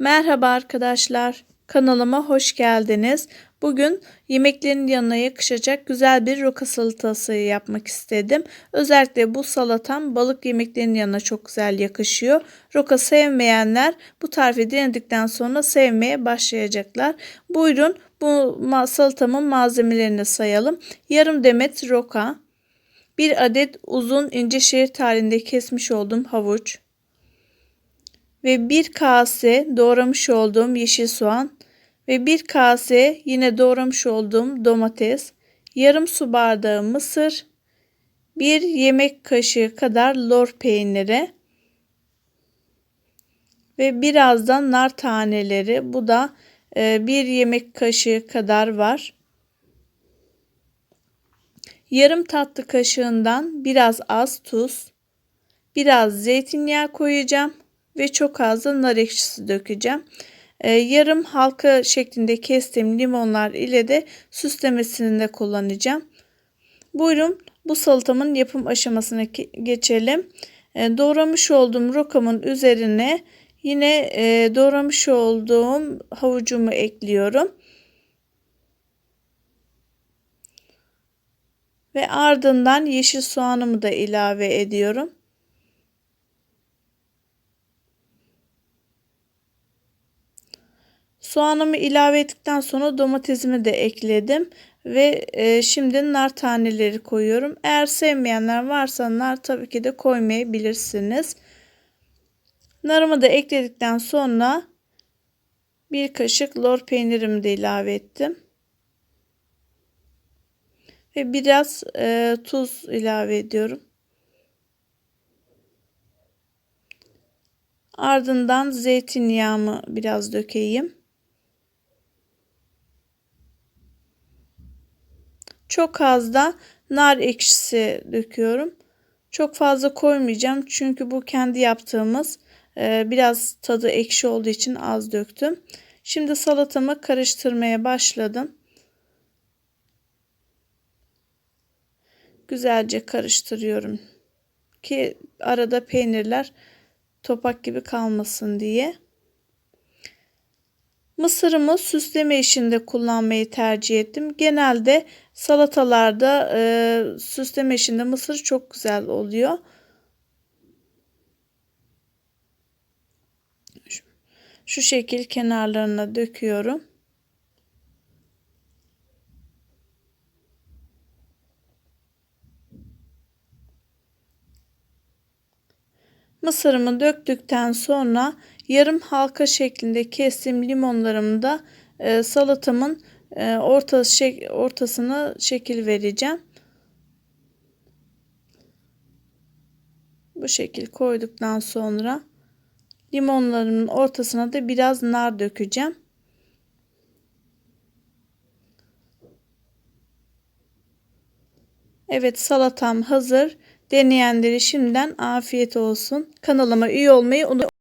Merhaba arkadaşlar. Kanalıma hoş geldiniz. Bugün yemeklerin yanına yakışacak güzel bir roka salatası yapmak istedim. Özellikle bu salatam balık yemeklerinin yanına çok güzel yakışıyor. Roka sevmeyenler bu tarifi denedikten sonra sevmeye başlayacaklar. Buyurun bu salatamın malzemelerini sayalım. Yarım demet roka, bir adet uzun ince şerit halinde kesmiş olduğum havuç, ve bir kase doğramış olduğum yeşil soğan ve bir kase yine doğramış olduğum domates, yarım su bardağı mısır, bir yemek kaşığı kadar lor peyniri ve birazdan nar taneleri. Bu da e, bir yemek kaşığı kadar var. Yarım tatlı kaşığından biraz az tuz, biraz zeytinyağı koyacağım ve çok az da nar ekşisi dökeceğim. Ee, yarım halka şeklinde kestiğim limonlar ile de süslemesini de kullanacağım. Buyurun bu salatamın yapım aşamasına geçelim. Ee, doğramış olduğum rokamın üzerine yine e, doğramış olduğum havucumu ekliyorum. Ve ardından yeşil soğanımı da ilave ediyorum. Soğanımı ilave ettikten sonra domatesimi de ekledim. Ve e, şimdi nar taneleri koyuyorum. Eğer sevmeyenler varsa nar tabii ki de koymayabilirsiniz. Narımı da ekledikten sonra bir kaşık lor peynirimi de ilave ettim. Ve biraz e, tuz ilave ediyorum. Ardından zeytinyağımı biraz dökeyim. Çok az da nar ekşisi döküyorum. Çok fazla koymayacağım çünkü bu kendi yaptığımız e, biraz tadı ekşi olduğu için az döktüm. Şimdi salatamı karıştırmaya başladım. Güzelce karıştırıyorum ki arada peynirler topak gibi kalmasın diye. Mısırımı süsleme işinde kullanmayı tercih ettim. Genelde salatalarda e, süsleme işinde mısır çok güzel oluyor. Şu, şekil kenarlarına döküyorum. Mısırımı döktükten sonra yarım halka şeklinde kestiğim limonlarımı da e, salatamın e, orta şek ortasına şekil vereceğim. Bu şekil koyduktan sonra limonlarımın ortasına da biraz nar dökeceğim. Evet salatam hazır. Deneyenleri şimdiden afiyet olsun. Kanalıma üye olmayı unutmayın.